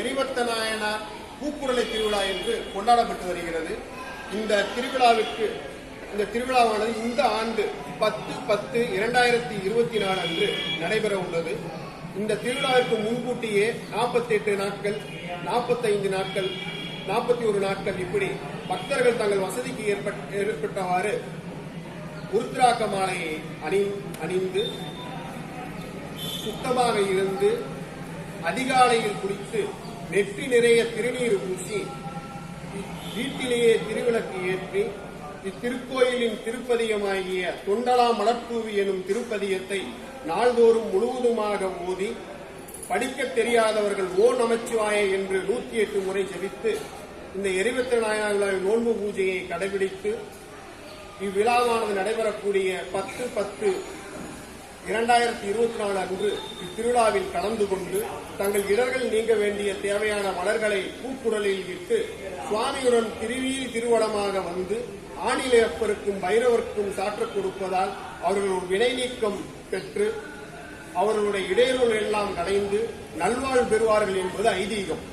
எரிவத்த நாயனார் பூக்குடலை திருவிழா என்று கொண்டாடப்பட்டு வருகிறது. இந்த திருவிழாவிற்கு இந்த திருவிழாவானது இந்த ஆண்டு பத்து பத்து இரண்டாயிரத்தி இருபத்தி நாலு அன்று நடைபெற உள்ளது. இந்த திருவிழாவிற்கு முன்கூட்டியே நாற்பத்தி எட்டு நாட்கள் நாற்பத்தைந்து நாட்கள் நாற்பத்தி ஒரு நாட்கள் இப்படி பக்தர்கள் தங்கள் வசதிக்கு ஏற்பட்- ஏற்பட்டவாறு உருத்ராக்க மாலையை அணி அணிந்து சுத்தமாக இருந்து அதிகாலையில் குளித்து நெற்றி நிறைய திருநீர் பூசி வீட்டிலேயே திருவிளக்கு ஏற்றி இத்திருக்கோயிலின் திருப்பதியமாகிய தொண்டலா மலர்தூவி எனும் திருப்பதியத்தை நாள்தோறும் முழுவதுமாக ஓதி படிக்கத் தெரியாதவர்கள் ஓ நமச்சிவாய என்று நூத்தி எட்டு முறை ஜெபித்து இந்த எரிவத்திர நாயகர்களால் நோன்பு பூஜையை கடைபிடித்து இவ்விழாவானது நடைபெறக்கூடிய பத்து பத்து இரண்டாயிரத்தி இருபத்தி நாலு அன்று இத்திருவிழாவில் கலந்து கொண்டு தங்கள் இடர்கள் நீங்க வேண்டிய தேவையான மலர்களை பூக்குடலில் இட்டு சுவாமியுடன் திருவியில் திருவடமாக வந்து ஆணிலையப்பருக்கும் பைரவருக்கும் சாற்றக் கொடுப்பதால் அவர்கள் ஒரு வினை நீக்கம் பெற்று அவர்களுடைய இடையூறுகள் எல்லாம் கலைந்து நல்வாழ் பெறுவார்கள் என்பது ஐதீகம்.